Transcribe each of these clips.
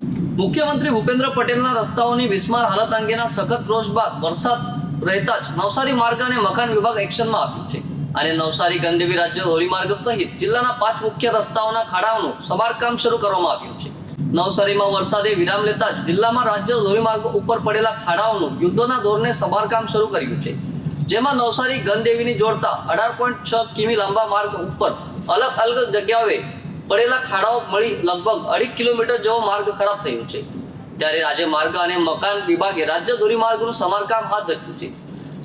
મુખ્યમંત્રી ભૂપેન્દ્ર પટેલના રસ્તાઓની વિસ્માર હાલત અંગેના સખત રોષ બાદ વરસાદ રહેતા જ નવસારી માર્ગ અને મકાન વિભાગ એક્શનમાં આવ્યું છે. અને નવસારી, ગંદેવી રાજ્ય ધોરીમાર્ગ સહિત જિલ્લાના પાંચ મુખ્ય રસ્તાઓના ખાડાઓનું સમારકામ શરૂ કરવામાં આવ્યું છે. નવસારીમાં વરસાદે વિરામ લેતા જ જિલ્લામાં રાજ્ય ધોરીમાર્ગ ઉપર પડેલા ખાડાઓનું યુદ્ધના ધોરણે સમારકામ શરૂ કર્યું છે. જેમાં નવસારી, ગંદેવીની જોડતા અઢાર પોઈન્ટ છ કિમી લાંબા માર્ગ ઉપર અલગ અલગ જગ્યાએ પડેલા ખાડાઓ મળી લગભગ અઢી કિલોમીટર જેવો માર્ગ ખરાબ થયો છે. ત્યારે આજે માર્ગ અને મકાન વિભાગે રાજ્ય ધોરીમાર્ગનું સમારકામ હાથ ધર્યું છે.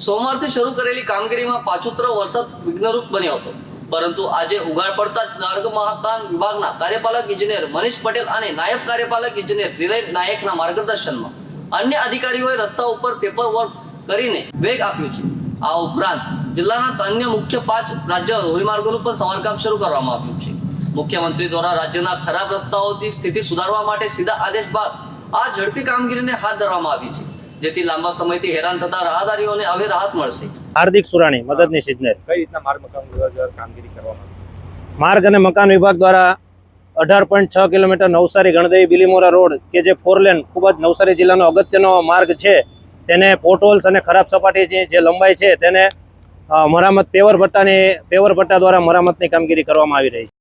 સોમવારથી શરૂ કરેલી કામગીરીમાં પાછોતરો વરસાદ વિઘ્નરૂપ બન્યો હતો. પરંતુ આજે ઉઘાડ પડતા જ માર્ગ મકાન વિભાગના કાર્યપાલક ઇજનેર મનીષ પટેલ અને નાયબ કાર્યપાલક ઇજનેર ધીરજ નાયકના માર્ગદર્શનમાં અન્ય અધિકારીઓએ રસ્તા ઉપર પેપર વર્ક કરીને વેગ આપ્યો છે. આ ઉપરાંત જિલ્લાના અન્ય મુખ્ય પાંચ રાજ્ય ધોરીમાર્ગોનું પણ સમારકામ શરૂ કરવામાં આવ્યું છે. મુખ્યમંત્રી દ્વારા રાજ્યના ખરાબ રસ્તાઓની સ્થિતિ સુધારવા માટે સીધા આદેશ બાદ આ ઝડપી કામગીરીને હાથ ધરવામાં આવી છે. જેથી લાંબા સમયથી હેરાન થતા રાહદારીઓને હવે રાહત મળશે. હાર્દિક સુરાણી મદદનીશ ઇજનેર. કઈ રીતના માર્ગ મકાન વિભાગ દ્વારા કામગીરી કરવામાં આવી? માર્ગ અને મકાન વિભાગ દ્વારા અઢાર પોઈન્ટ છ કિલોમીટર નવસારી ગણદેવી બિલીમોરા રોડ કે જે ફોર લેન ખૂબ જ નવસારી જિલ્લાનો અગત્યનો માર્ગ છે તેને પોટહોલ્સ અને ખરાબ સપાટી છે જે લંબાઈ છે તેને મરામત પેવર ભટ્ટાની પેવર ભટ્ટા દ્વારા મરામતની કામગીરી કરવામાં આવી રહી